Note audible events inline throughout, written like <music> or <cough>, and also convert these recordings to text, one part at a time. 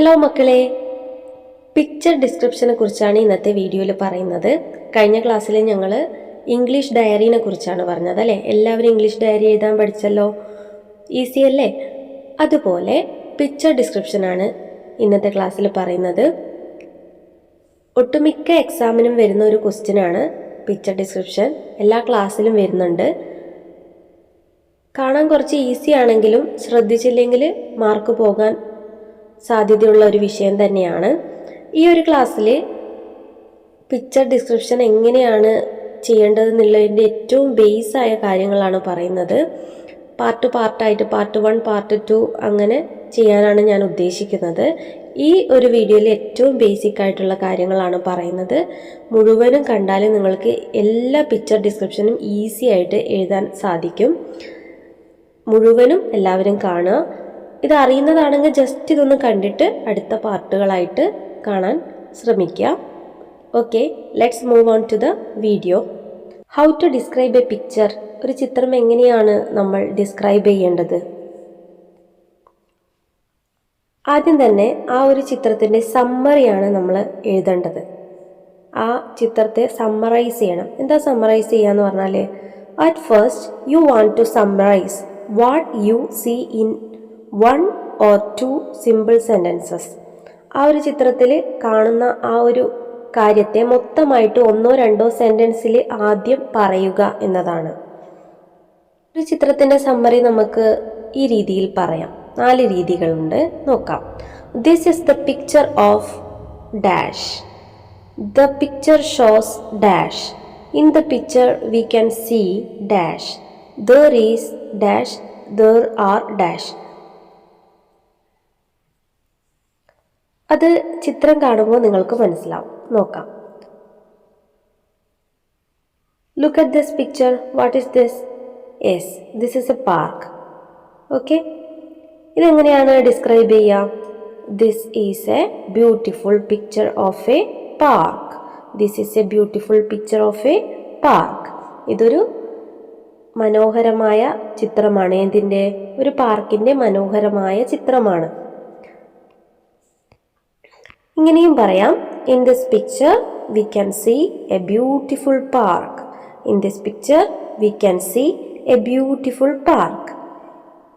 Hello മക്കളെ. Picture ഡിസ്ക്രിപ്ഷനെ കുറിച്ചാണ് ഇന്നത്തെ വീഡിയോയിൽ പറയുന്നത്. കഴിഞ്ഞ ക്ലാസ്സിൽ ഞങ്ങൾ ഇംഗ്ലീഷ് ഡയറീനെ കുറിച്ചാണ് പറഞ്ഞത് അല്ലേ? എല്ലാവരും ഇംഗ്ലീഷ് ഡയറി എഴുതാൻ പഠിച്ചല്ലോ? ഈസി അല്ലേ? അതുപോലെ പിക്ചർ ഡിസ്ക്രിപ്ഷനാണ് ഇന്നത്തെ ക്ലാസ്സിൽ പറയുന്നത്. ഒട്ടുമിക്ക എക്സാമിനും വരുന്ന ഒരു ക്വസ്റ്റ്യനാണ് പിക്ചർ ഡിസ്ക്രിപ്ഷൻ എല്ലാ ക്ലാസ്സിലും വരുന്നുണ്ട്. കാണാൻ കുറച്ച് ഈസി ആണെങ്കിലും ശ്രദ്ധിച്ചില്ലെങ്കിൽ മാർക്ക് പോകാൻ സാധ്യതയുള്ള ഒരു വിഷയം തന്നെയാണ്. ഈ ഒരു ക്ലാസ്സിൽ പിക്ചർ ഡിസ്ക്രിപ്ഷൻ എങ്ങനെയാണ് ചെയ്യേണ്ടതെന്നുള്ളതിന്റെ ഏറ്റവും ബേസ് ആയ കാര്യങ്ങളാണ് പറയുന്നത്. പാർട്ട് പാർട്ടായിട്ട് പാർട്ട് വൺ പാർട്ട് ടു അങ്ങനെ ചെയ്യാനാണ് ഞാൻ ഉദ്ദേശിക്കുന്നത്. ഈ ഒരു വീഡിയോയിൽ ഏറ്റവും ബേസിക് ആയിട്ടുള്ള കാര്യങ്ങളാണ് പറയുന്നത്. മുഴുവനും കണ്ടാൽ നിങ്ങൾക്ക് എല്ലാ പിക്ചർ ഡിസ്ക്രിപ്ഷനും ഈസി ആയിട്ട് എഴുതാൻ സാധിക്കും. മുഴുവനും എല്ലാവരും കാണുക. ഇത് അറിയുന്നതാണെങ്കിൽ ജസ്റ്റ് ഇതൊന്ന് കണ്ടിട്ട് അടുത്ത പാർട്ടുകളായിട്ട് കാണാൻ ശ്രമിക്കുക. Okay let's move on to the video how to describe a picture ഒരു ചിത്രം എങ്ങനെയാണ് നമ്മൾ ഡിസ്ക്രൈബ് ചെയ്യേണ്ടത്? ആദ്യം തന്നെ ആ ഒരു ചിത്രത്തിന്റെ സമ്മറിയാണ് നമ്മൾ എഴുതേണ്ടത്. ആ ചിത്രത്തെ സമ്മറൈസ് ചെയ്യണം. എന്താ സമ്മറൈസ് ചെയ്യുക എന്ന് പറഞ്ഞാൽ at first you want to summarise what you see in one or two simple sentences ആ ഒരു ചിത്രത്തിൽ കാണുന്ന ആ ഒരു കാര്യത്തെ മൊത്തമായിട്ട് ഒന്നോ രണ്ടോ സെന്റൻസിൽ ആദ്യം പറയുക എന്നതാണ്. ഒരു ചിത്രത്തിന്റെ സമ്മറി നമുക്ക് ഈ രീതിയിൽ പറയാം. നാല് രീതികളുണ്ട്. നോക്കാം. This is the picture of dash the picture shows dash in the picture we can see dash there is dash there are dash അത് ചിത്രം കാണുമ്പോൾ നിങ്ങൾക്ക് മനസ്സിലാവും. നോക്കാം. Look at this picture what is this yes this is a park okay ഇതെങ്ങനെയാണ് describe ചെയ്യുക this is a beautiful picture of a park this is a beautiful picture of a park ഇതൊരു മനോഹരമായ ചിത്രമാണ്. എന്തിന്റെ? ഒരു പാർക്കിന്റെ മനോഹരമായ ചിത്രമാണ്. ഇങ്ങനെയും പറയാം. In this picture we can see a beautiful park in this picture we can see a beautiful park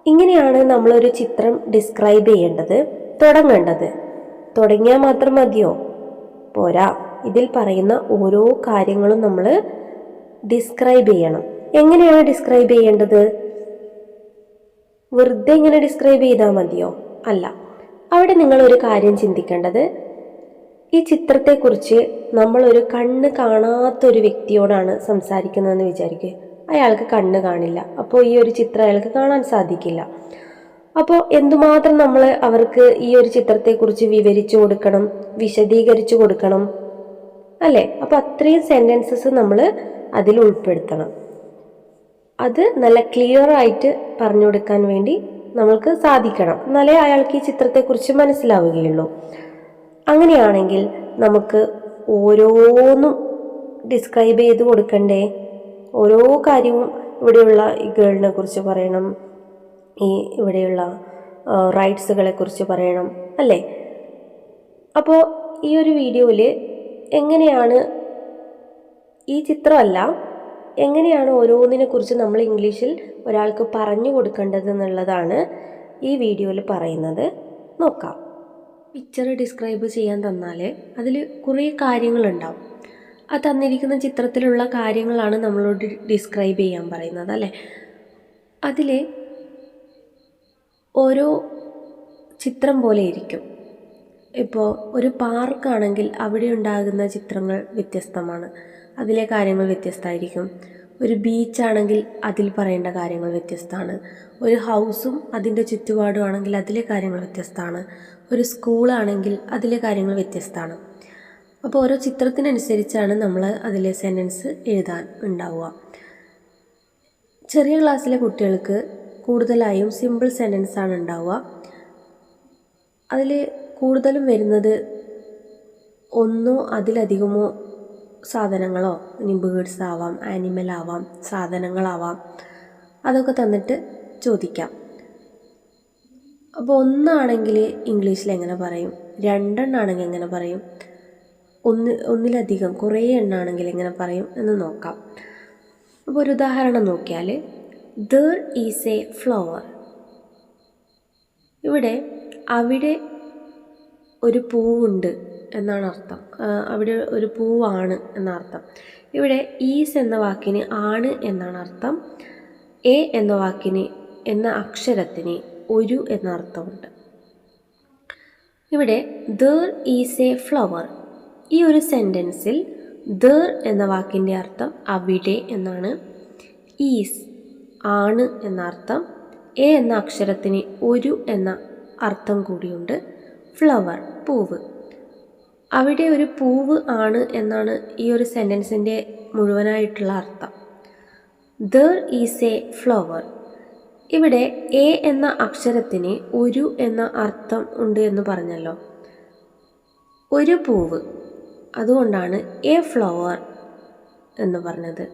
ഇങ്ങനെയാണ് നമ്മളൊരു ചിത്രം ഡിസ്ക്രൈബ് ചെയ്യേണ്ടത് തുടങ്ങേണ്ടത്. തുടങ്ങിയാൽ മാത്രം മതിയോ? പോരാ. ഇതിൽ പറയുന്ന ഓരോ കാര്യങ്ങളും നമ്മൾ ഡിസ്ക്രൈബ് ചെയ്യണം. എങ്ങനെയാണ് ഡിസ്ക്രൈബ് ചെയ്യേണ്ടത്? വെറുതെ ഇങ്ങനെ ഡിസ്ക്രൈബ് ചെയ്താൽ മതിയോ? അല്ല. അവിടെ നിങ്ങൾ ഒരു കാര്യം ചിന്തിക്കേണ്ടത് ഈ ചിത്രത്തെക്കുറിച്ച് നമ്മളൊരു കണ്ണ് കാണാത്തൊരു വ്യക്തിയോടാണ് സംസാരിക്കുന്നതെന്ന് വിചാരിക്കുക അയാൾക്ക് കണ്ണ് കാണില്ല. അപ്പോൾ ഈ ഒരു ചിത്രം അയാൾക്ക് കാണാൻ സാധിക്കില്ല. അപ്പോൾ എന്തുമാത്രം നമ്മൾ അവർക്ക് ഈ ഒരു ചിത്രത്തെക്കുറിച്ച് വിവരിച്ചു കൊടുക്കണം വിശദീകരിച്ചു കൊടുക്കണം അല്ലേ? അപ്പോൾ അത്രയും സെന്റൻസസ് നമ്മൾ അതിൽ ഉൾപ്പെടുത്തണം. അത് നല്ല ക്ലിയർ ആയിട്ട് പറഞ്ഞു കൊടുക്കാൻ വേണ്ടി നമ്മൾക്ക് സാധിക്കണം. എന്നാലേ അയാൾക്ക് ഈ ചിത്രത്തെക്കുറിച്ച് മനസ്സിലാവുകയുള്ളൂ. അങ്ങനെയാണെങ്കിൽ നമുക്ക് ഓരോന്നും ഡിസ്ക്രൈബ് ചെയ്ത് കൊടുക്കണ്ടേ? ഓരോ കാര്യവും ഇവിടെയുള്ള ഈ ഗേളിനെ കുറിച്ച് പറയണം. ഈ ഇവിടെയുള്ള റൈറ്റ്സുകളെ കുറിച്ച് പറയണം അല്ലേ? അപ്പോൾ ഈ ഒരു വീഡിയോയിൽ എങ്ങനെയാണ് ഈ ചിത്രമല്ല എങ്ങനെയാണ് ഓരോന്നിനെ കുറിച്ച് നമ്മൾ ഇംഗ്ലീഷിൽ ഒരാൾക്ക് പറഞ്ഞു കൊടുക്കേണ്ടത് എന്നുള്ളതാണ് ഈ വീഡിയോയിൽ പറയുന്നത്. നോക്കാം. പിക്ചർ ഡിസ്ക്രൈബ് ചെയ്യാൻ തന്നാൽ അതിൽ കുറേ കാര്യങ്ങളുണ്ടാവും. ആ തന്നിരിക്കുന്ന ചിത്രത്തിലുള്ള കാര്യങ്ങളാണ് നമ്മളോട് ഡിസ്ക്രൈബ് ചെയ്യാൻ പറയുന്നത് അല്ലേ? അതിൽ ഓരോ ചിത്രം പോലെ ഇരിക്കും. ഇപ്പോൾ ഒരു പാർക്കാണെങ്കിൽ അവിടെ ഉണ്ടാകുന്ന ചിത്രങ്ങൾ വ്യത്യസ്തമാണ്. അതിലെ കാര്യങ്ങൾ വ്യത്യസ്തമായിരിക്കും. ഒരു ബീച്ചാണെങ്കിൽ അതിൽ പറയേണ്ട കാര്യങ്ങൾ വ്യത്യസ്തമാണ്. ഒരു ഹൗസും അതിന്റെ ചുറ്റുപാടും ആണെങ്കിൽ അതിലെ കാര്യങ്ങൾ വ്യത്യസ്തമാണ്. ഒരു സ്കൂളാണെങ്കിൽ അതിലെ കാര്യങ്ങൾ വ്യത്യസ്തമാണ്. അപ്പോൾ ഓരോ ചിത്രത്തിനനുസരിച്ചാണ് നമ്മൾ അതിലെ സെന്റൻസ് എഴുതാൻ ഉണ്ടാവുക. ചെറിയ ക്ലാസ്സിലെ കുട്ടികൾക്ക് കൂടുതലായും സിമ്പിൾ സെന്റൻസ് ആണ് ഉണ്ടാവുക. അതിൽ കൂടുതലും വരുന്നത് ഒന്നോ അതിലധികമോ സാധനങ്ങളോ ഇനി ബേഡ്സ് ആവാം ആനിമൽ ആവാം സാധനങ്ങളാവാം അതൊക്കെ തന്നിട്ട് ചോദിക്കാം. അപ്പോൾ ഒന്നാണെങ്കിൽ ഇംഗ്ലീഷിൽ എങ്ങനെ പറയും? രണ്ടെണ്ണാണെങ്കിൽ എങ്ങനെ പറയും? ഒന്ന് ഒന്നിലധികം കുറേ എണ്ണാണെങ്കിൽ എങ്ങനെ പറയും എന്ന് നോക്കാം. അപ്പോൾ ഒരു ഉദാഹരണം നോക്കിയാൽ ദർ ഈസ് എ ഫ്ലവർ ഇവിടെ അവിടെ ഒരു പൂവുണ്ട്. എന്നാണ് അർത്ഥം. അവിടെ ഒരു പൂവാണ് എന്നർത്ഥം. ഇവിടെ ഈസ് എന്ന വാക്കിന് ആണ് എന്നാണ് അർത്ഥം. എ എന്ന വാക്കിന് എന്ന അക്ഷരത്തിന് ഒരു എന്ന അർത്ഥമുണ്ട് ഇവിടെ ദർ ഈസ് എ ഫ്ലവർ. ഈ ഒരു സെന്റൻസിൽ ദർ എന്ന വാക്കിന്റെ അർത്ഥം അവിടെ എന്നാണ്. ഈസ് ആണ് എന്ന അർത്ഥം എ എന്ന അക്ഷരത്തിന് ഒരു എന്ന അർത്ഥം കൂടിയുണ്ട്. ഫ്ലവർ പൂവ്. അവിടെ ഒരു പൂവ് ആണ് എന്നാണ് ഈ ഒരു സെന്റൻസിന്റെ മുഴുവനായിട്ടുള്ള അർത്ഥം. There is a flower. ഇവിടെ എ എന്ന അക്ഷരത്തിന് ഒരു എന്ന അർത്ഥം ഉണ്ട് എന്ന് പറഞ്ഞല്ലോ. ഒരു പൂവ്. അതുകൊണ്ടാണ് എ ഫ്ലവർ എന്ന് പറഞ്ഞത്.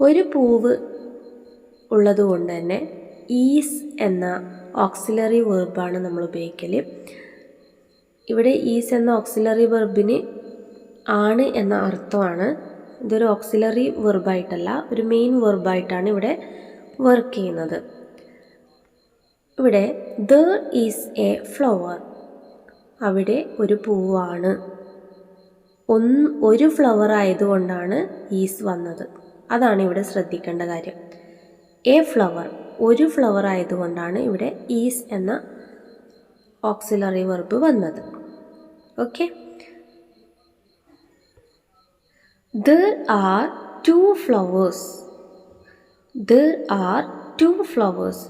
ഒരു പൂവ് ഉള്ളതുകൊണ്ട് തന്നെ ഈസ് എന്ന ഓക്സിലറി വേർബാണ് നമ്മൾ ഉപയോഗിക്കൽ ഇവിടെ ഈസ് എന്ന ഓക്സിലറി വെർബിന് ആണ് എന്ന അർത്ഥമാണ്. ഇതൊരു ഓക്സിലറി വെർബായിട്ടല്ല ഒരു മെയിൻ വെർബായിട്ടാണ് ഇവിടെ വർക്ക് ചെയ്യുന്നത്. ഇവിടെ ദ ഈസ് എ ഫ്ലവർ അവിടെ ഒരു പൂവാണ്. ഒന്ന് ഒരു ഫ്ലവർ ആയതുകൊണ്ടാണ് ഈസ് വന്നത്. അതാണ് ഇവിടെ ശ്രദ്ധിക്കേണ്ട കാര്യം. എ ഫ്ലവർ ഒരു ഫ്ലവർ ആയതുകൊണ്ടാണ് ഇവിടെ ഈസ് എന്ന ഓക്സിലറി വെർബ് വന്നത്. Okay there are two flowers there are two flowers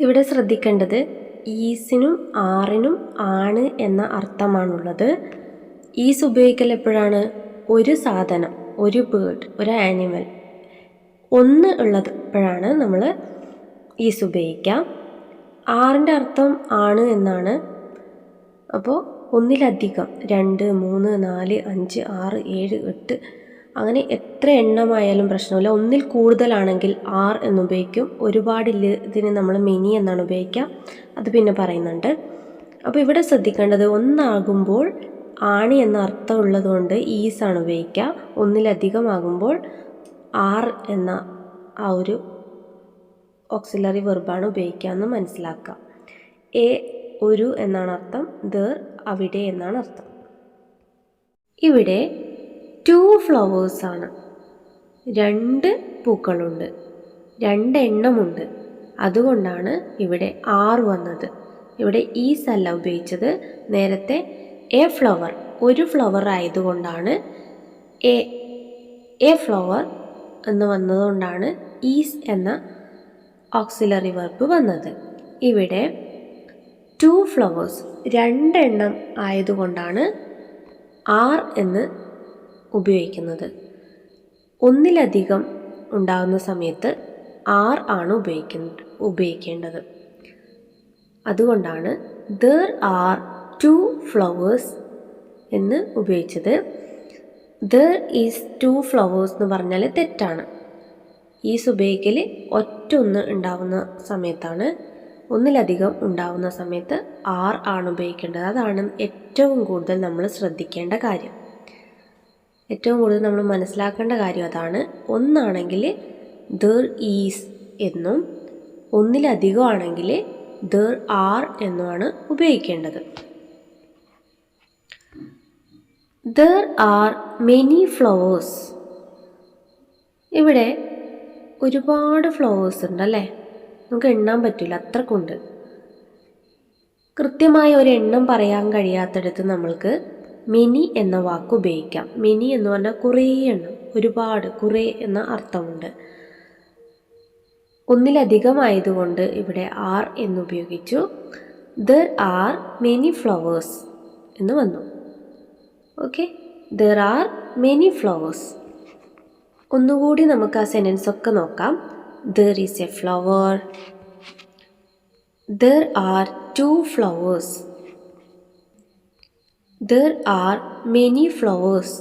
ഇവിടെ ശ്രദ്ധിക്കേണ്ടത് ഈസിനും ആറിനും ആണ് എന്ന അർത്ഥമാണുള്ളത്. ഈസ് ഉപയോഗിക്കൽ എപ്പോഴാണ്? ഒരു സാധനം ഒരു ബേർഡ് ഒരു ആനിമൽ ഒന്ന് ഉള്ളത് എപ്പോഴാണ്? നമ്മൾ ഈസ് ഉപയോഗിക്കുക ആറിന്റെ അർത്ഥം ആണ് എന്നാണ്. അപ്പോൾ ഒന്നിലധികം രണ്ട് മൂന്ന് നാല് അഞ്ച് ആറ് ഏഴ് എട്ട് അങ്ങനെ എത്ര എണ്ണമായാലും പ്രശ്നമില്ല. ഒന്നിൽ കൂടുതലാണെങ്കിൽ ആർ എന്നുപയോഗിക്കും. ഒരുപാടില്ല ഇതിന് നമ്മൾ മിനി എന്നാണ് ഉപയോഗിക്കുക. അത് പിന്നെ പറയുന്നുണ്ട്. അപ്പോൾ ഇവിടെ ശ്രദ്ധിക്കേണ്ടത് ഒന്നാകുമ്പോൾ ആണി എന്ന അർത്ഥം ഉള്ളതുകൊണ്ട് ഈസ് ആണ് ഉപയോഗിക്കുക. ഒന്നിലധികം ആകുമ്പോൾ ആർ എന്ന ആ ഒരു ഓക്സിലറി വെർബാണ് ഉപയോഗിക്കാമെന്ന് മനസ്സിലാക്കാം. മനസ്സിലാക്കുക എ ഒരു എന്നാണ് അർത്ഥം ദർ അവിടെ എന്നാണ് അർത്ഥം. ഇവിടെ ടു ഫ്ലവേഴ്സാണ് രണ്ട് പൂക്കളുണ്ട് രണ്ട് എണ്ണമുണ്ട്. അതുകൊണ്ടാണ് ഇവിടെ ആറ് വന്നത്. ഇവിടെ ഈസ് അല്ല ഉപയോഗിച്ചത്. നേരത്തെ എ ഫ്ലവർ ഒരു ഫ്ലവർ ആയതുകൊണ്ടാണ് എ എ ഫ്ലവർ എന്ന് വന്നതുകൊണ്ടാണ് ഈസ് എന്ന ഓക്സിലറി വെർബ് വന്നത്. ഇവിടെ ടു ഫ്ലവേഴ്സ് രണ്ടെണ്ണം ആയതുകൊണ്ടാണ് ആർ എന്ന് ഉപയോഗിക്കുന്നത്. ഒന്നിലധികം ഉണ്ടാകുന്ന സമയത്ത് ആർ ആണ് ഉപയോഗിക്കുന്നത് ഉപയോഗിക്കേണ്ടത്. അതുകൊണ്ടാണ് ദർ ആർ ടു ഫ്ലവേഴ്സ് എന്ന് ഉപയോഗിച്ചത്. ദർ ഈസ് ടു ഫ്ലവേഴ്സ് എന്ന് പറഞ്ഞാൽ തെറ്റാണ്. ഈസ് സുബേക്കിൽ ഒറ്റ ഒന്ന് ഉണ്ടാവുന്ന സമയത്താണ്. ഒന്നിലധികം ഉണ്ടാവുന്ന സമയത്ത് ആർ ആണ് ഉപയോഗിക്കേണ്ടത്. അതാണ് ഏറ്റവും കൂടുതൽ നമ്മൾ ശ്രദ്ധിക്കേണ്ട കാര്യം. ഏറ്റവും കൂടുതൽ നമ്മൾ മനസ്സിലാക്കേണ്ട കാര്യം അതാണ്. ഒന്നാണെങ്കിൽ ദർ ഈസ് എന്നും ഒന്നിലധികം ആണെങ്കിൽ ദർ ആർ എന്നുമാണ് ഉപയോഗിക്കേണ്ടത്. There are many flowers. ഇവിടെ ഒരുപാട് ഫ്ലവേഴ്സ് ഉണ്ട് അല്ലേ നമുക്ക് എണ്ണാൻ പറ്റില്ല അത്രക്കുണ്ട്. കൃത്യമായ ഒരു എണ്ണം പറയാൻ കഴിയാത്തടത്ത് നമ്മൾക്ക് മിനി എന്ന വാക്ക് ഉപയോഗിക്കാം. മിനി എന്ന് പറഞ്ഞാൽ കുറേ എണ്ണം ഒരുപാട് കുറേ എന്ന അർത്ഥമുണ്ട്. ഒന്നിലധികമായതുകൊണ്ട് ഇവിടെ ആർ എന്നുപയോഗിച്ചു. ദർ ആർ മെനി ഫ്ലവേഴ്സ് എന്ന് വന്നു. Okay there are many flowers ഒന്നുകൂടി നമുക്ക് ആ സെന്റൻസ് ഒക്കെ നോക്കാം. There is a flower there are two flowers there are many flowers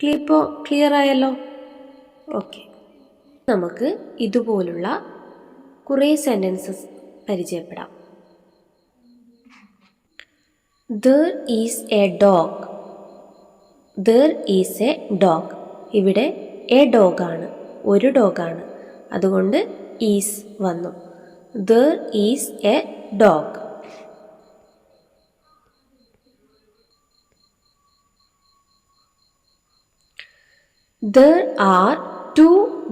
ക്ലിപ്പോ clear ആയല്ലോ? ഓക്കെ നമുക്ക് ഇതുപോലുള്ള കുറേ സെന്റൻസസ് പരിചയപ്പെടാം. There is a dog there is a dog ഇവിടെ എ ഡോഗാണ് ഒരു ഡോഗാണ് അതുകൊണ്ട് ഈസ് വന്നു. There is a dog there are two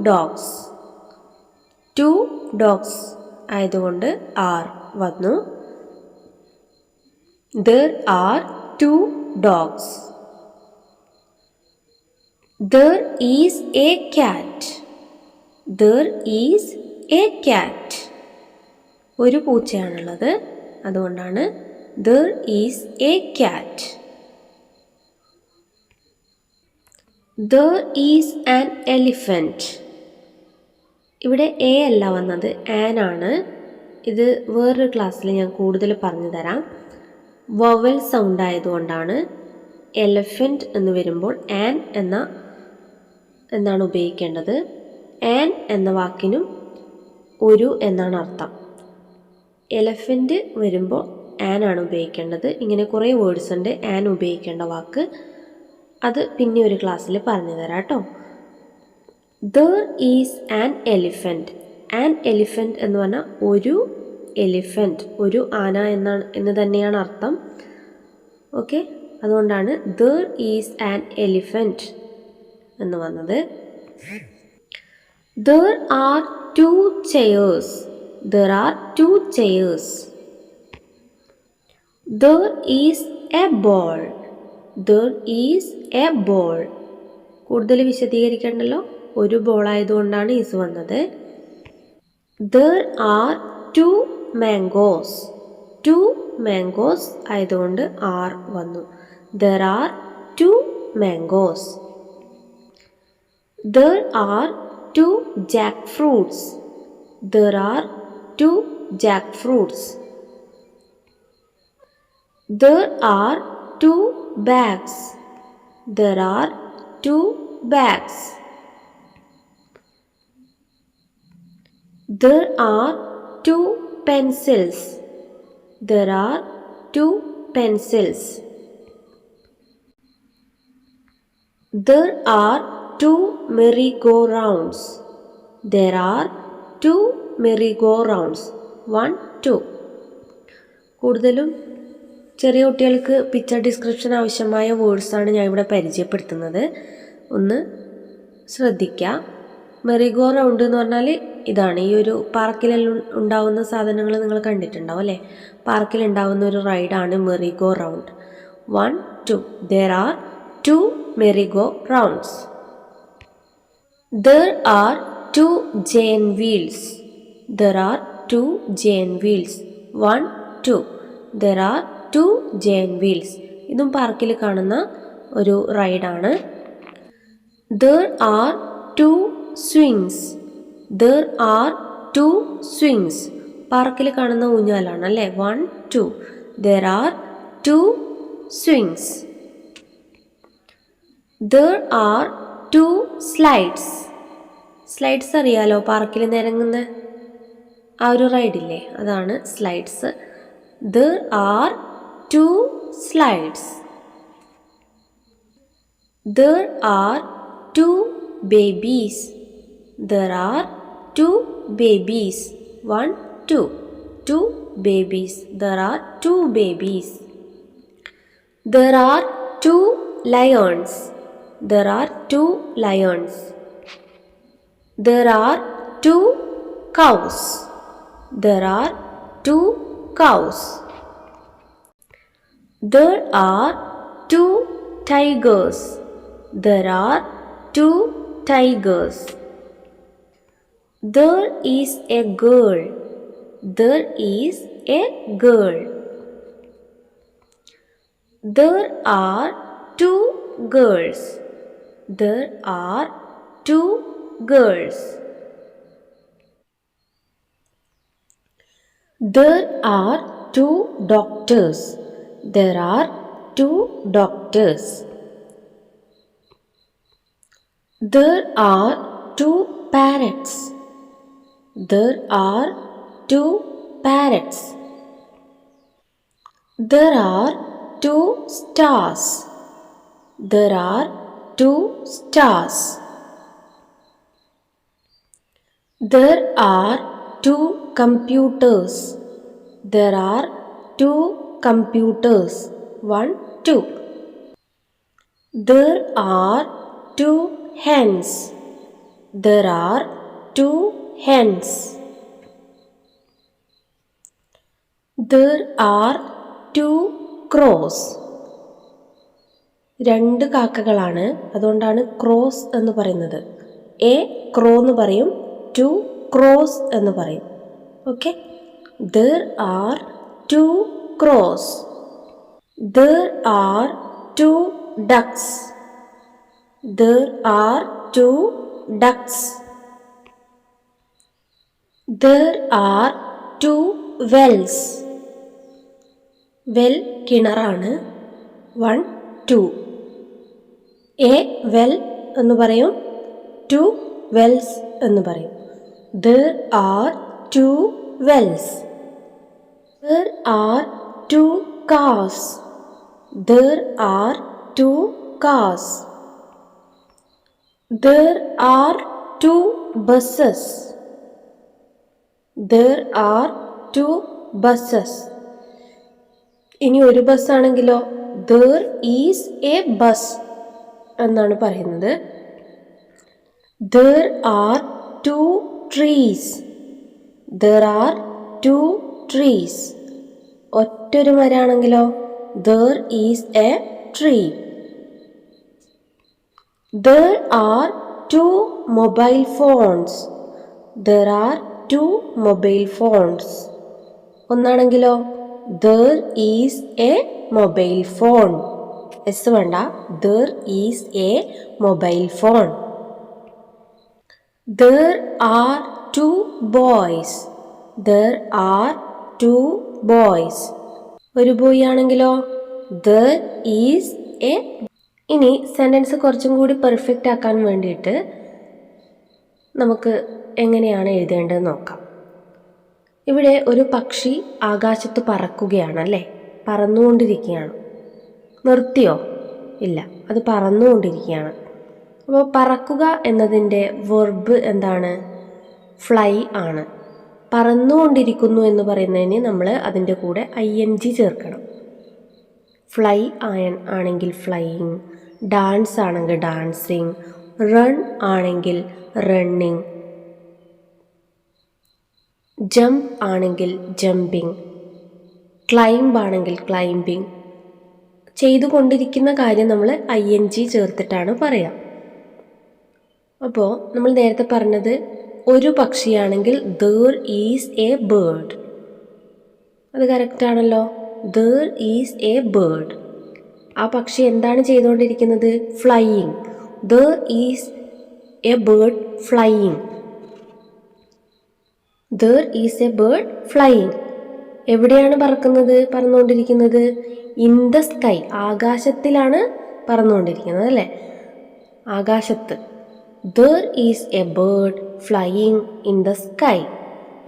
dogs two dogs ആയതുകൊണ്ട് ആർ വന്നു. There are two dogs there is a cat. There is a cat. ഒരു പൂച്ചയാണുള്ളത് അതുകൊണ്ടാണ് There is a cat. There is an elephant. ഇവിടെ a അല്ല വന്നത് an ആണ് ഇത് വേറൊരു ക്ലാസ്സിൽ ഞാൻ കൂടുതൽ പറഞ്ഞു തരാം വവൽ സൗണ്ട് ആയതുകൊണ്ടാണ് എലഫന്റ് എന്ന് വരുമ്പോൾ ആൻ എന്ന എന്നാണ് ഉപയോഗിക്കേണ്ടത്. ആൻ എന്ന വാക്കിനും ഒരു എന്നാണ് അർത്ഥം. എലഫന്റ് വരുമ്പോൾ ആൻ ആണ് ഉപയോഗിക്കേണ്ടത്. ഇങ്ങനെ കുറേ വേർഡ്സ് ഉണ്ട്. ആൻ ഉപയോഗിക്കേണ്ട വാക്ക്. അത് പിന്നെ ഒരു ക്ലാസ്സിൽ പറഞ്ഞു തരാം കേട്ടോ. There is an elephant an elephant എന്ന് പറഞ്ഞാൽ ഒരു എലിഫന്റ് ഒരു ആന എന്നാണ് എന്ന് തന്നെയാണ് അർത്ഥം. ഓക്കെ അതുകൊണ്ടാണ് ദർ ഈസ് ആൻ എലിഫന്റ് എന്ന് വന്നത്. There are two chairs there are two chairs there is a ball there is a ball കൂടുതൽ വിശദീകരിക്കണ്ടല്ലോ? ഒരു ബോൾ ആയതുകൊണ്ടാണ് ഈസ് വന്നത്. There are two mangoes two mangoes ആയതുകൊണ്ട് ആർ വന്നു. There are two mangoes There are two jackfruits. There are two jackfruits. There are two bags. There are two bags. There are two pencils. There are two pencils. There are two merry-go-rounds. There are two merry-go-rounds. One, two. കൂടുതലും ചെറിയ കുട്ടികൾക്ക് picture description ആവശ്യമായ വേർഡ്സാണ് ഞാൻ ഇവിടെ പരിചയപ്പെടുത്തുന്നത്. ഒന്ന് ശ്രദ്ധിക്കുക merry-go round എന്ന് പറഞ്ഞാൽ ഇതാണ്. ഈ ഒരു പാർക്കിലെല്ലാം ഉണ്ടാവുന്ന സാധനങ്ങൾ നിങ്ങൾ കണ്ടിട്ടുണ്ടാവും അല്ലേ? പാർക്കിൽ ഉണ്ടാവുന്ന ഒരു റൈഡാണ് merry go round one two there are two merry go rounds there are two giant wheels there are two giant wheels one two there are two giant wheels ഇതും പാർക്കിൽ കാണുന്ന ഒരു റൈഡാണ് there are two swings there are two swings പാർക്കിൽ കാണുന്ന ഊഞ്ഞാലാണ് അല്ലേ? One two there are two swings there are two slides slides അറിയാലോ പാർക്കിൽ നിരങ്ങുന്ന ആ ഒരു റൈഡില്ലേ അതാണ് slides there are two slides. There are two babies. There are two babies. One, two. Two babies. There are two babies. There are two lions. There are two lions. There are two cows. There are two cows. There are two tigers. There are two tigers. There is a girl. There is a girl. There are two girls. There are two girls. There are two doctors. There are two doctors. There are two parrots. There are two parrots. There are two stars. There are two stars. There are two computers. There are two computers. One, two. There are two hens. There are two hens. There are two crows. രണ്ട് കാക്കകളാണ്. അതുകൊണ്ടാണ് cross എന്ന് പറയുന്നത്. A ക്രോ എന്ന് പറയും. To crows എന്ന് പറയും. Okay. There are two crows there are two ducks there are two ducks there are two wells well കിണറാണ്. വൺ ടു എ വെൽ എന്ന് പറയും. ടു വെൽസ് എന്ന് പറയും. There are two wells there are two cars there are two cars there are two buses there are two buses ഇനി ഒരു ബസ്സാണെങ്കിലോ there is a bus എന്നാണ് പറയുന്നത്. There are two trees there are two trees ഒറ്റൊരു മരാണെങ്കിലോ there is a tree there are two mobile phones there are two mobile phones ഒന്നാണെങ്കിലോ? There is a mobile phone S വേണ്ട. There is a mobile phone there are two boys there are two boys ഒരു boy ആണെങ്കിലോ? There is a ഇനി sentence കുറച്ചും കൂടി perfect ആക്കാൻ വേണ്ടിയിട്ട് നമുക്ക് എങ്ങനെയാണ് എഴുതേണ്ടത് നോക്കാം. ഇവിടെ ഒരു പക്ഷി ആകാശത്ത് പറക്കുകയാണ് അല്ലേ പറന്നുകൊണ്ടിരിക്കുകയാണ്. നിർത്തിയോ? ഇല്ല. അത് പറന്നുകൊണ്ടിരിക്കുകയാണ്. അപ്പോൾ പറക്കുക എന്നതിന്റെ വെർബ് എന്താണ്? ഫ്ലൈ ആണ്. പറന്നുകൊണ്ടിരിക്കുന്നു എന്ന് പറയുന്നതിന് നമ്മൾ അതിന്റെ കൂടെ ഐ എൻ ജി ചേർക്കണം. ഫ്ലൈ ആയൻ ആണെങ്കിൽ ഫ്ലൈയിങ് ഡാൻസ് ആണെങ്കിൽ ഡാൻസിങ് റൺ ആണെങ്കിൽ റണ്ണിങ് ജംപ് ആണെങ്കിൽ ജമ്പിങ് ക്ലൈംബ് ആണെങ്കിൽ ക്ലൈംബിങ് ചെയ്തുകൊണ്ടിരിക്കുന്ന കാര്യം നമ്മൾ ഐ എൻ ജി ചേർത്തിട്ടാണ് പറയാം. അപ്പോൾ നമ്മൾ നേരത്തെ പറഞ്ഞത് ഒരു പക്ഷിയാണെങ്കിൽ ദർ ഈസ് എ ബേർഡ് അത് കറക്റ്റാണല്ലോ ദർ ഈസ് എ ബേർഡ് ആ പക്ഷി എന്താണ് ചെയ്തുകൊണ്ടിരിക്കുന്നത്? Flying there is a bird flying there is a bird flying എവിടെയാണ് പറക്കുന്നത്? പറന്നുകൊണ്ടിരിക്കുന്നത് ഇൻ ദ സ്കൈ ആകാശത്തിലാണ് പറന്നുകൊണ്ടിരിക്കുന്നത് അല്ലേ? ആകാശത്ത്. There is a bird flying in the sky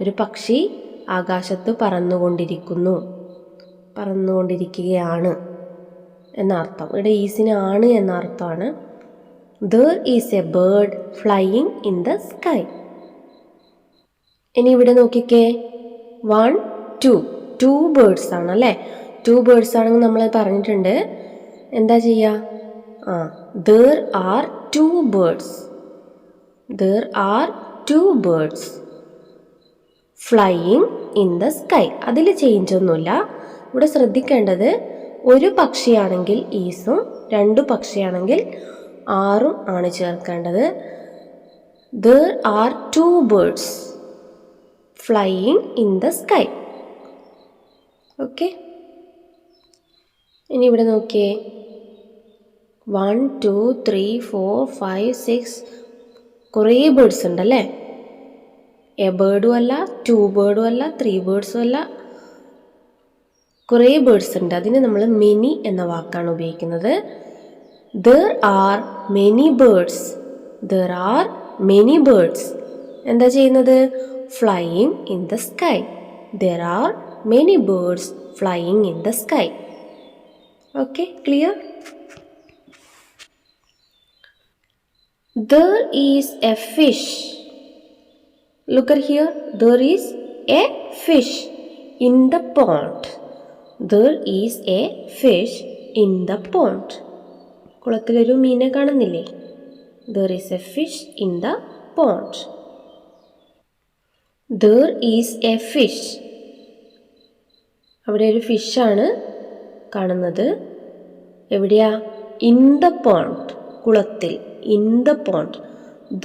ഒരു പക്ഷി ആകാശത്ത് പറന്നുകൊണ്ടിരിക്കുന്നു. പറന്നുകൊണ്ടിരിക്കുകയാണ് എന്നർത്ഥം. ഇവിടെ ഈസിന് ആണ് എന്ന അർത്ഥമാണ് there is a bird flying in the sky ഇനി ഇവിടെ നോക്കിക്കേ. വൺ ടു ടു ബേർഡ്സ് ആണ് അല്ലേ? ടു ബേർഡ്സ് ആണെന്ന് നമ്മൾ പറഞ്ഞിട്ടുണ്ട്. എന്താ ചെയ്യുക ആ there are two birds there are two birds flying in the sky അതിൽ ചേഞ്ച് ഒന്നുമില്ല. ഇവിടെ ശ്രദ്ധിക്കേണ്ടത് ഒരു പക്ഷിയാണെങ്കിൽ ഈസും രണ്ടു പക്ഷിയാണെങ്കിൽ ആറും ആണ് ചേർക്കേണ്ടത്. There are two birds flying in the sky okay ഇനി ഇവിടെ നോക്കിയേ. One two three four five six കുറേ ബേർഡ്സ് ഉണ്ടല്ലേ? എ ബേർഡും അല്ല ടു ബേർഡും അല്ല ത്രീ ബേർഡ്സും അല്ല. കുറേ ബേർഡ്സ് ഉണ്ട്. അതിന് നമ്മൾ മെനി എന്ന വാക്കാണ് ഉപയോഗിക്കുന്നത്. There are many birds there are many birds എന്താ ചെയ്യുന്നത്? Flying in the sky there are many birds flying in the sky okay clear there is a fish look at here there is a fish in the pond there is a fish in the pond കുളത്തിലൊരു മീനെ കാണുന്നില്ലേ? There is a fish in the pond there is a fish അവിടെ ഒരു ഫിഷാണ് കാണുന്നത് എവിടെയാ? In the pond കുളത്തിൽ. In the pond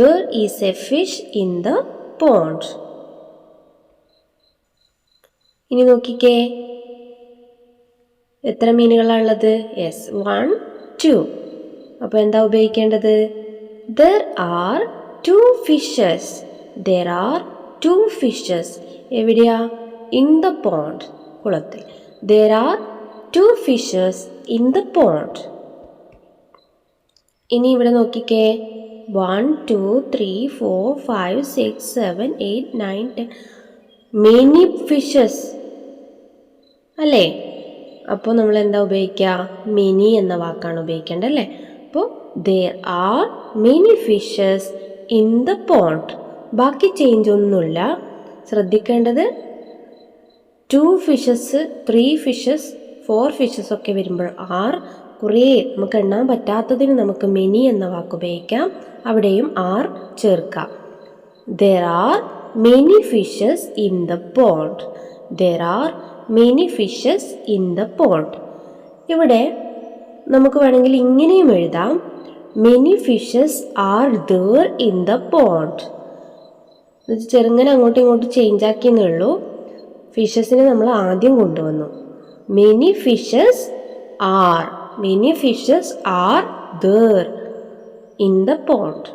there is a fish in the pond ഇനി നോക്കിക്കേ. എത്ര മീനുകളാണുള്ളത് യെസ് വൺ ടു അപ്പോൾ എന്താ ഉപയോഗിക്കേണ്ടത്? There are two fishes there are two fishes എവിടെയാ? ഇൻ ദ പോണ്ട് കുളത്തിൽ. There are two fishes in the pond ഇനി ഇവിടെ നോക്കിക്കേ. One two three four five six seven eight nine ten many fishes അല്ലേ? അപ്പോൾ നമ്മൾ എന്താ ഉപയോഗിക്കുക? മെനി എന്ന വാക്കാണ് ഉപയോഗിക്കേണ്ടത് അല്ലേ? അപ്പോൾ there are many fishes in the pond ബാക്കി ചേഞ്ച് ഒന്നുമില്ല. ശ്രദ്ധിക്കേണ്ടത് two fishes three fishes four fishes ഒക്കെ വരുമ്പോൾ ആർ കുറേ നമുക്ക് എണ്ണാൻ പറ്റാത്തതിന് നമുക്ക് മെനി എന്ന വാക്ക് ഉപയോഗിക്കാം. അവിടെയും ആർ ചേർക്കാം. There are many fishes in the pond there are many fishes in the pond ഇവിടെ നമുക്ക് വേണമെങ്കിൽ ഇങ്ങനെയും എഴുതാം. Many fishes are there in the pond ചെറുങ്ങനെ അങ്ങോട്ടും ഇങ്ങോട്ടും ചേഞ്ച് ആക്കിയെന്നേ ഫിഷസിനെ നമ്മൾ ആദ്യം കൊണ്ടുവന്നു. Many fishes are many fishes are there in the pond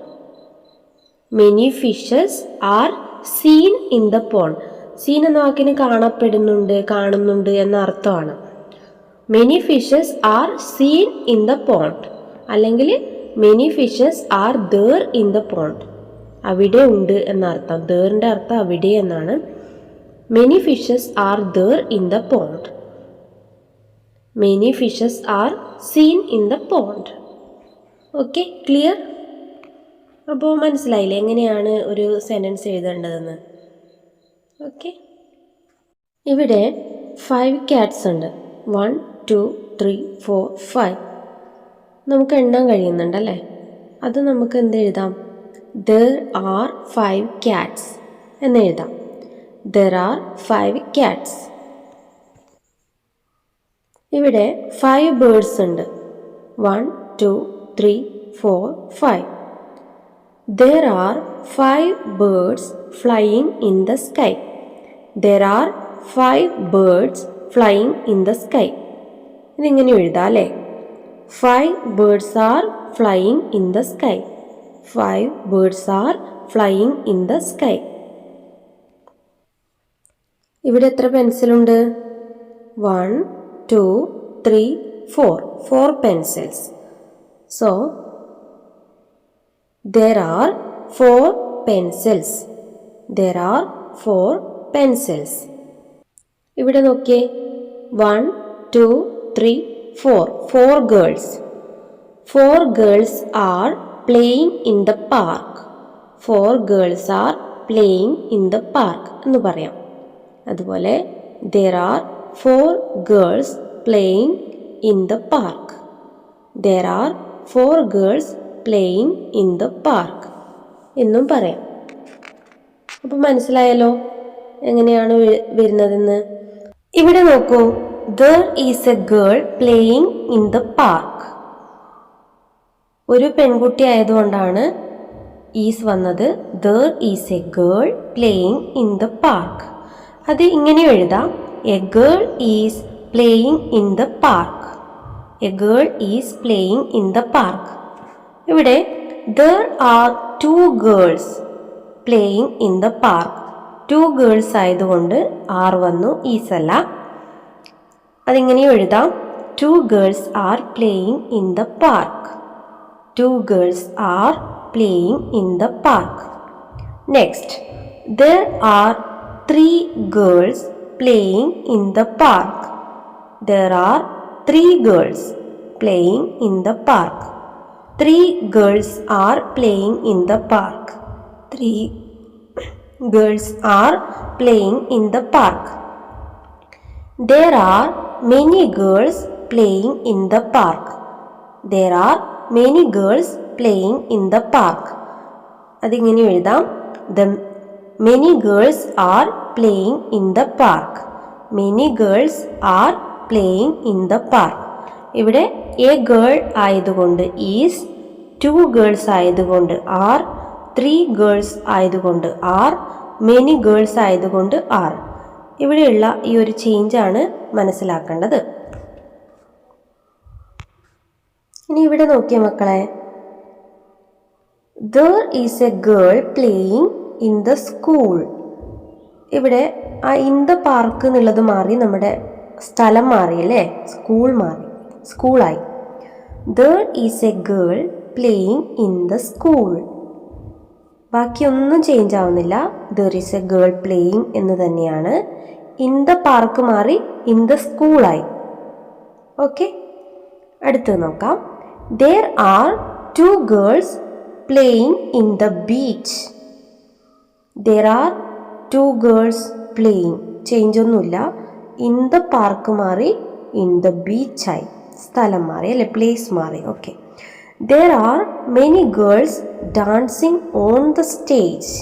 many fishes are seen in the pond seen എന്ന വാക്കിന് കാണപ്പെടുന്നുണ്ട് കാണുന്നുണ്ട് എന്ന അർത്ഥമാണ്. Many fishes are seen in the pond അല്ലെങ്കിൽ many fishes are there in the pond അവിടെ ഉണ്ട് എന്നർത്ഥം ദേറിന്റെ അർത്ഥം അവിടെ എന്നാണ്. Many fishes are there in the pond many fishes are seen in the pond okay clear അപ്പോൾ മനസ്സിലായില്ലേ? എങ്ങനെയാണ് ഒരു സെന്റൻസ് എഴുതേണ്ടതെന്ന്? ഓക്കെ ഇവിടെ ഫൈവ് ക്യാറ്റ്സ് ഉണ്ട്. One two three four five നമുക്ക് എണ്ണാൻ കഴിയുന്നുണ്ടല്ലേ അത് നമുക്ക് എന്ത് എഴുതാം? ദർ ആർ ഫൈവ് ക്യാറ്റ്സ് എന്ന് എഴുതാം. ദർ ആർ ഫൈവ് ക്യാറ്റ്സ് ഇവിടെ ഫൈവ് ബേർഡ്സ് ഉണ്ട്. One two three four five there are five birds flying in the sky there are five birds flying in the sky ഇതിങ്ങനെ എഴുതാം അല്ലേ? Five birds are flying in the sky five birds are flying in the sky ഇവിടെ എത്ര പെൻസിലുണ്ട് one two three four four pencils so there are four pencils there are four pencils ഇവിടെ നോക്കിയേ. One two three four four girls four girls are playing in the park four girls are playing in the park എന്ന് പറയാം. അതുപോലെ there are four girls playing in the park there are four girls playing in the park എന്നും പറയാം. അപ്പോൾ മനസ്സിലായല്ലോ എങ്ങനെയാണ് വരുന്നതെന്ന്? ഇവിടെ നോക്കൂ. There is a girl playing in the park ഒരു പെൺകുട്ടി ആയതുകൊണ്ടാണ് ഈസ് വന്നത്. There is a girl playing in the park അത് ഇങ്ങനെ എഴുതാം. A girl is playing in the park a girl is playing in the park ഇവിടെ there are two girls playing in the park two girls ആയതുകൊണ്ട് are വന്നു is അല്ല. അതിങ്ങനെയും എഴുതാം. Two girls are playing in the park two girls are playing in the park next there are three girls playing in the park. There are three girls playing in the park. Three girls are playing in the park. Three <coughs> girls are playing in the park. There are many girls playing in the park. There are many girls playing in the park. അതിങ്ങനെ എഴുതാം the many girls R Playing in the park many girls are playing in the park ഇവിടെ a girl ആയതുകൊണ്ട് is two girls ആയതുകൊണ്ട് are three girls ആയതുകൊണ്ട് are many girls ആയതുകൊണ്ട് are ഇവിടെയുള്ള ഈ ഒരു ചേഞ്ചാണ് മനസ്സിലാക്കേണ്ടത്. ഇനി ഇവിടെ നോക്കിയ മക്കളെ. There is a girl playing in the school ഇവിടെ ആ ഇൻ ദ പാർക്ക് എന്നുള്ളത് മാറി നമ്മുടെ സ്ഥലം മാറി അല്ലേ? സ്കൂൾ മാറി. സ്കൂളായി there is a girl playing in the school ബാക്കിയൊന്നും ചേഞ്ച് ആവുന്നില്ല. There is a girl playing എന്ന് തന്നെയാണ്. ഇൻ ദ പാർക്ക് മാറി ഇൻ ദ സ്കൂളായി ഓക്കെ അടുത്ത് നോക്കാം. There are two girls playing in the beach there are two girls playing change ഒന്നുമില്ല. In the park മാറി ഇൻ ദ ബീച്ചായി സ്ഥലം മാറി അല്ലെ പ്ലേസ് മാറി. Okay there are many girls dancing on the stage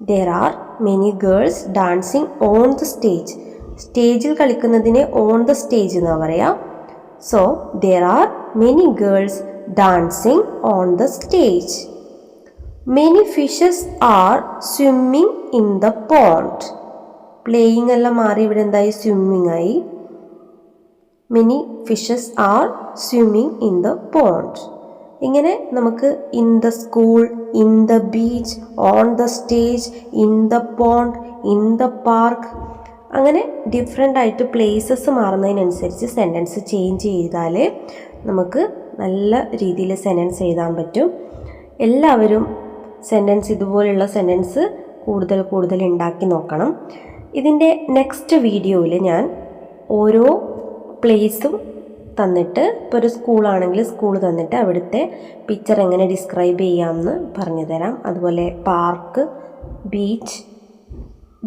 there are many girls dancing on the stage സ്റ്റേജിൽ കളിക്കുന്നതിനെ on the stage എന്ന് പറയാം. So there are many girls dancing on the stage many fishes are swimming in the pond playing എല്ലാം മാറി ഇവിടെ എന്തായി? Swimming ആയി. Many fishes are swimming in the pond ഇങ്ങനെ നമുക്ക് in the school in the beach on the stage in the pond in the park അങ്ങനെ different ആയിട്ട് places മാറുന്നതിനനുസരിച്ച് സെന്റൻസ് ചേഞ്ച് ചെയ്താൽ നമുക്ക് നല്ല രീതിയിൽ സെന്റൻസ് എഴുതാൻ പറ്റും. എല്ലാവരും സെന്റൻസ് ഇതുപോലെയുള്ള സെന്റൻസ് കൂടുതൽ കൂടുതൽ ഉണ്ടാക്കി നോക്കണം. ഇതിന്റെ നെക്സ്റ്റ് വീഡിയോയിൽ ഞാൻ ഓരോ പ്ലേസും തന്നിട്ട് ഇപ്പോൾ ഒരു സ്കൂളാണെങ്കിൽ സ്കൂൾ തന്നിട്ട് അവിടുത്തെ പിക്ചർ എങ്ങനെ ഡിസ്ക്രൈബ് ചെയ്യാമെന്ന് പറഞ്ഞു തരാം അതുപോലെ പാർക്ക് ബീച്ച്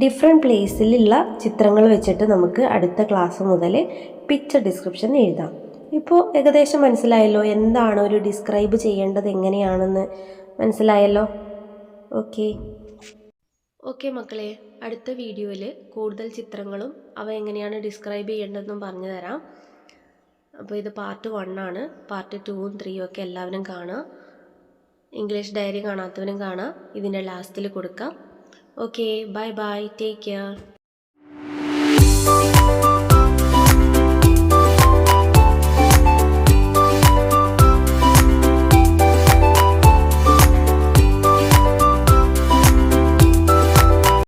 ഡിഫറെന്റ് പ്ലേസിലുള്ള ചിത്രങ്ങൾ വെച്ചിട്ട് നമുക്ക് അടുത്ത ക്ലാസ് മുതൽ പിക്ചർ ഡിസ്ക്രിപ്ഷൻ എഴുതാം. ഇപ്പോൾ ഏകദേശം മനസ്സിലായല്ലോ എന്താണ് ഒരു ഡിസ്ക്രൈബ് ചെയ്യേണ്ടത് എങ്ങനെയാണെന്ന്. മനസ്സിലായല്ലോ? ഓക്കെ. ഓക്കെ മക്കളെ അടുത്ത വീഡിയോയിൽ കൂടുതൽ ചിത്രങ്ങളും അവ എങ്ങനെയാണ് ഡിസ്ക്രൈബ് ചെയ്യേണ്ടതെന്നും പറഞ്ഞു തരാം. അപ്പോൾ ഇത് പാർട്ട് വൺ ആണ്. പാർട്ട് ടൂവും ത്രീയും ഒക്കെ എല്ലാവരും കാണാം ഇംഗ്ലീഷ് ഡയറി കാണാത്തവരും കാണാം ഇതിന്റെ ലാസ്റ്റിൽ കൊടുക്കാം. Okay bye bye take care